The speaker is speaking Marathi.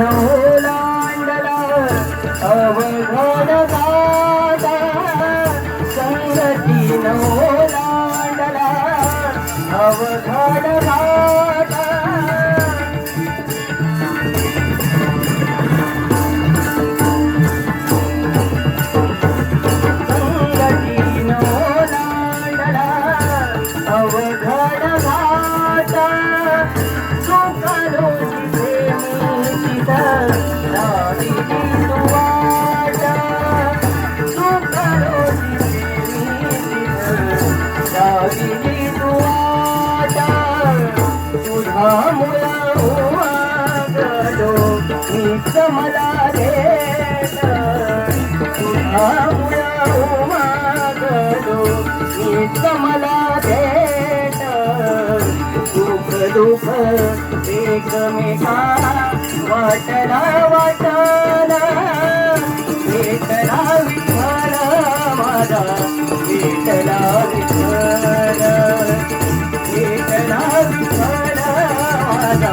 ओलांडला अवघड संगती संगतीन तुझा मुला उमागलो मीच मला देत. तुझा मुला उमागलो मीच मला दुःख दुःख एकमेका वाटला वाटला विठ्ठल माझा. ಸದಾ